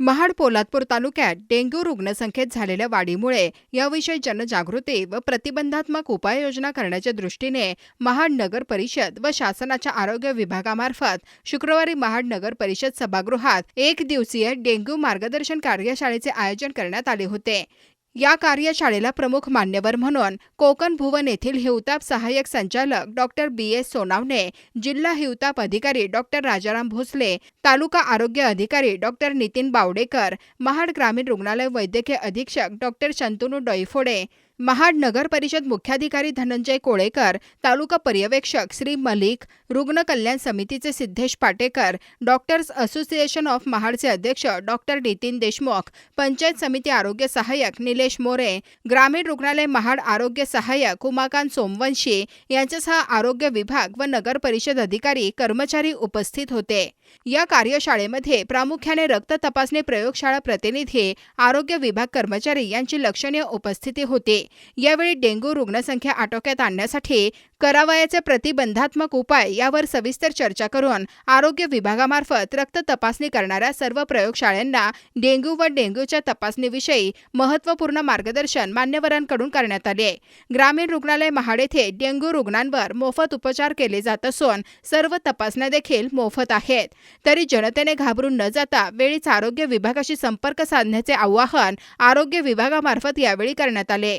महाड पोलादपूर तालुक्यात डेंग्यू रुग्णसंख्येत झालेल्या वाढीमुळे याविषयी जनजागृती व प्रतिबंधात्मक उपाययोजना करण्याच्या दृष्टीने महाड नगर परिषद व शासनाच्या आरोग्य विभागामार्फत शुक्रवारी महाड नगर परिषद सभागृहात एक दिवसीय डेंग्यू मार्गदर्शन कार्यशाळेचे आयोजन करण्यात आले होते. या कार्यशाळेला प्रमुख मान्यवर म्हणून कोकण भुवन येथील हिवताप सहाय्यक संचालक डॉक्टर बी एस सोनावणे जिल्हा हिवताप अधिकारी डॉक्टर राजाराम भोसले तालुका आरोग्य अधिकारी डॉक्टर नितीन बावडेकर महाड ग्रामीण रुग्णालय वैद्यकीय अधीक्षक डॉक्टर शंतनू डोईफोडे महाड नगर परिषद मुख्याधिकारी धनंजय कोळेकर तालुका पर्यवेक्षक श्री मलिक रुग्ण कल्याण समितीचे Siddhesh Patekar doctors association of महाडचे अध्यक्ष डॉक्टर नितीन देशमुख पंचायत समिती आरोग्य सहाय्यक निलेश मोरे ग्रामीण रुग्णालय महाड आरोग्य सहाय्यक उमाकांत सोमवंशी यांच्यासह आरोग्य विभाग व नगर परिषद अधिकारी कर्मचारी उपस्थित होते. या कार्यशाळेमध्ये प्रामुख्याने रक्त तपासणी प्रयोगशाळा प्रतिनिधी आरोग्य विभाग कर्मचारी यांची लक्षणीय उपस्थिती होती. यावेळी डेंग्यू रुग्णसंख्या आटोक्यात आणण्यासाठी करावयाचे प्रतिबंधात्मक उपाय यावर सविस्तर चर्चा करून आरोग्य विभागामार्फत रक्त तपासणी करणाऱ्या सर्व प्रयोगशाळांना डेंग्यू व डेंग्यूच्या तपासणीविषयी महत्त्वपूर्ण मार्गदर्शन मान्यवरांकडून करण्यात आले ग्रामीण रुग्णालय महाड येथे डेंग्यू रुग्णांवर मोफत उपचार केले जात असून सर्व तपासण्या देखील मोफत आहेत. तरी जनतेने घाबरून न जाता वेळीच आरोग्य विभागाशी संपर्क साधण्याचे आवाहन आरोग्य विभागामार्फत यावेळी करण्यात आले.